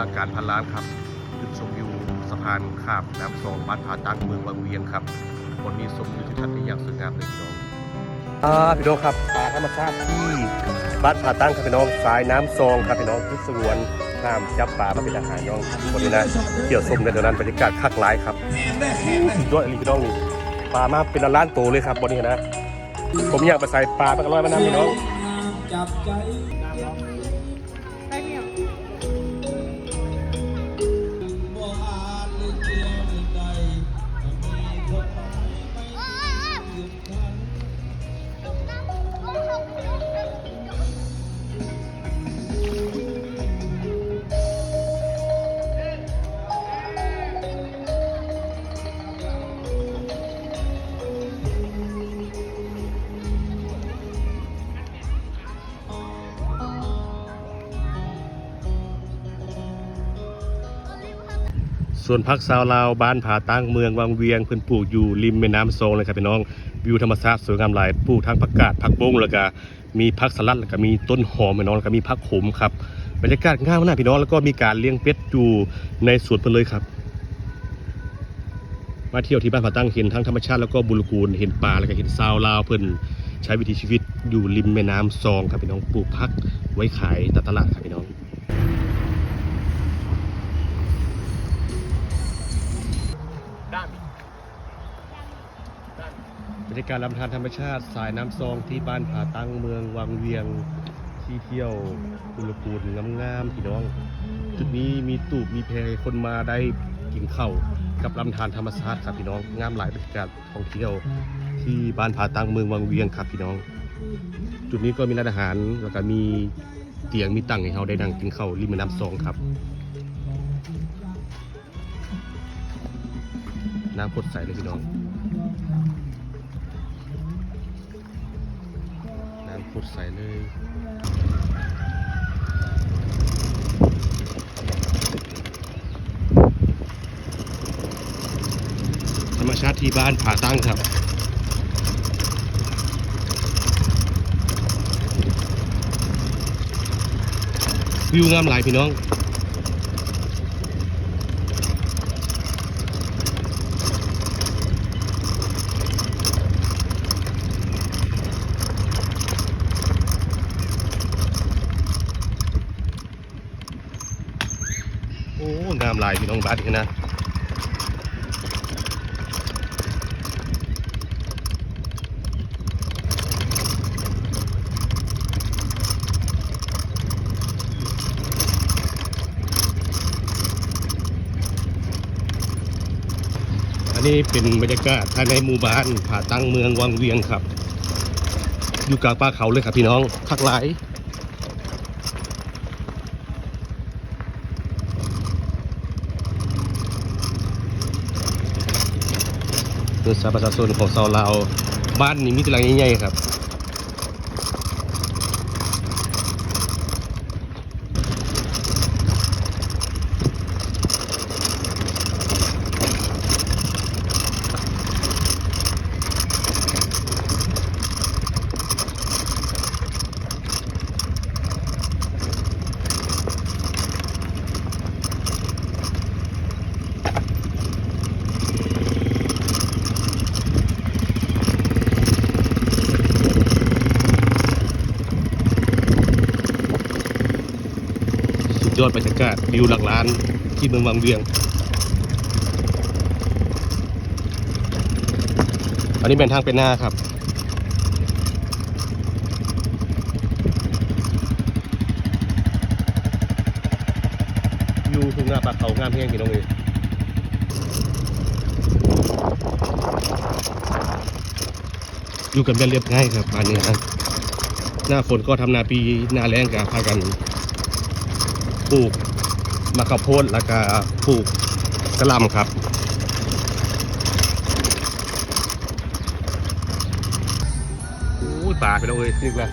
ลังการพันล้านครับจุดชมวิวสะพานข้ามน้ำสองบ้านผาตั้งเมืองวังเวียงครับวันนี้ชมวิวทิวทัศน์ได้อย่างสวยงามเลยพี่น้องอ่าพี่น้องครับป่าธรรมชาติที่บ้านผาตั้งครับพี่น้องสายน้ำซองครับพี่น้องทุกสวนข้ามจับป่ามาเป็นอาหารน้องคนนี้นะเกี่ยวชมในตอนนั้นบรรยากาศคักหลายครับสุดยอดอันนี้พี่น้องนี่ปลามาเป็นล้านๆตัวเลยครับบนนี้นะ ผมอยากไปใส่ปลาปกระร้อยมานำพี่น้อง ส่วนพักสาวลาวบ้านผาตั้งเมืองวังเวียงเพิ่อนปลูกอยู่ริมแม่น้ำโซงเลยครับพี่น้องวิวธรรมชาติสวยงามหลายปลูกทั้งผักกาดผักบงแล้วก็มีผักสลัดแล้วก็มีต้นหอมพี่น้องแล้วก็มีผักขมครับบรรยากาศงามมากพี่น้องแล้วก็มีการเลี้ยงเป็ดอยู่ในสวนเพิ่นเลยครับ มาเที่ยวที่บ้านผาตั้งเห็นทั้งธรรมชาติแล้วก็บุญกูลเห็นป่าแล้วก็เห็นสาวลาวเพิ่อนใช้วิถีชีวิตอยู่ริมแม่น้ำซองครับพี่น้องปลูกผักไว้ขายตามตลาดครับพี่น้อง บรรยากาศลำธารธรรมชาติ สายน้ำซองที่บ้านผาตั้งเมืองวังเวียง ที่เที่ยวอุลกูลงามๆพี่น้อง จุดนี้มีตูบมีแพคนมาได้กินข้าวกับลำธารธรรมชาติครับพี่น้องงามหลายบรรยากาศท่องเที่ยว ที่บ้านผาตั้งเมืองวังเวียงครับพี่น้อง จุดนี้ก็มีร้านอาหารแล้วก็มีเตียงมีตั้งให้เราได้นั่งกินข้าวริมแม่น้ำซองครับน้ำพดใสเลยพี่น้อง ดใสเลยธรรมชาติที่บ้านผาตั้งครับวิวงามหลายพี่น้อง โอ้งามหลายพี่น้องบานนี่นะอันนี้เป็นบรรยากาศภายในหมู่บ้านผาตั้งเมืองวังเวียงครับ อยู่กลางป่าเขาเลยครับพี่น้องคักหลาย คือสาประชาชนของชาวลาวบ้านนี้มีแตหลังใหญ่ๆครับ ยอดบรรยากาศวิวหลักล้านที่เมืองวังเวียง อันนี้เป็นทางเป็นหน้าครับ อยู่ทุ่งนาป่าเขางามเพียงพี่น้องเอยอยู่กันแบบเรียบง่ายครับบ้านนี้นะหน้าฝนก็ทำนาปีหน้าแล้งกับพากัน ปลูกมะข้าวโพดแล้วก็ปลูกกระลำครับโอ้ยป่าไปแล้วเอ้ยนึกละ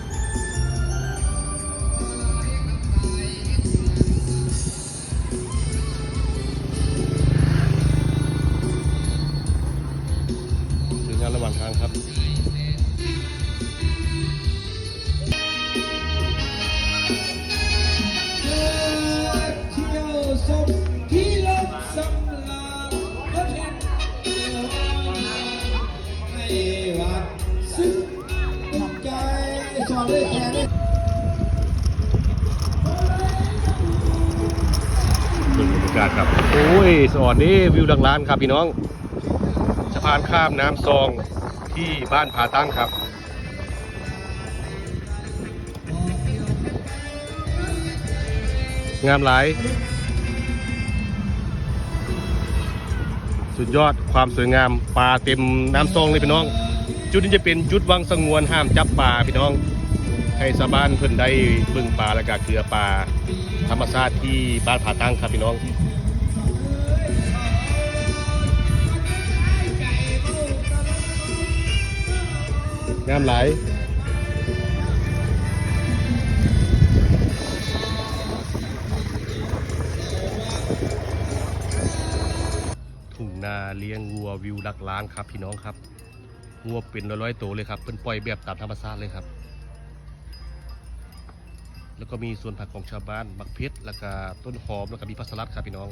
ยากาศครับโอ้ยสอนนี่วิวดังล้านครับพี่น้องสะพานข้ามน้ำซองที่บ้านผาตั้งครับงามหลาย สุดยอดความสวยงามปลาเต็มน้ำซองเลยพี่น้อง จุดนี้จะเป็นจุดวังสงวนห้ามจับปลาพี่น้อง ให้ชาวบ้านเพิ่นได้เบิ่งปลาและก็เกลือปลาธรรมชาติที่บ้านผาตั้งครับพี่น้อง งามหลายทุ่งนาเลี้ยงวัววิวลักล้านครับพี่น้องครับวัวเป็นร้อยๆตัวเลยครับเพิ่นปล่อยแบบตามธรรมชาติเลยครับ แล้วก็มีสวนผักของชาวบ้านบักเพชรแล้วก็ต้นหอมแล้วก็มีพัสลัดครับพี่น้อง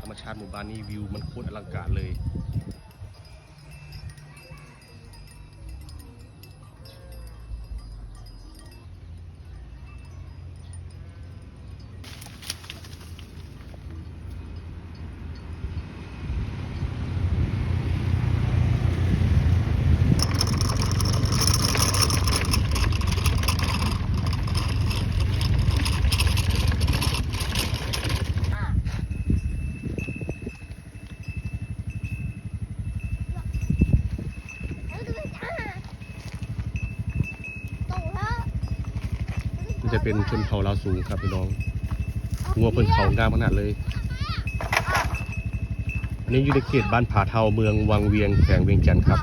ธรรมชาติหมู่บ้านนี้วิวมันโคตรอลังการเลย มัน จะเป็นชนเผ่าลาวสูงครับพี่น้องงัวเพิ่นเขางามขนาดเลยอันนี้อยู่ในเขตบ้านผาเทาเมืองวังเวียงแขวงเวียงจันทร์ครับ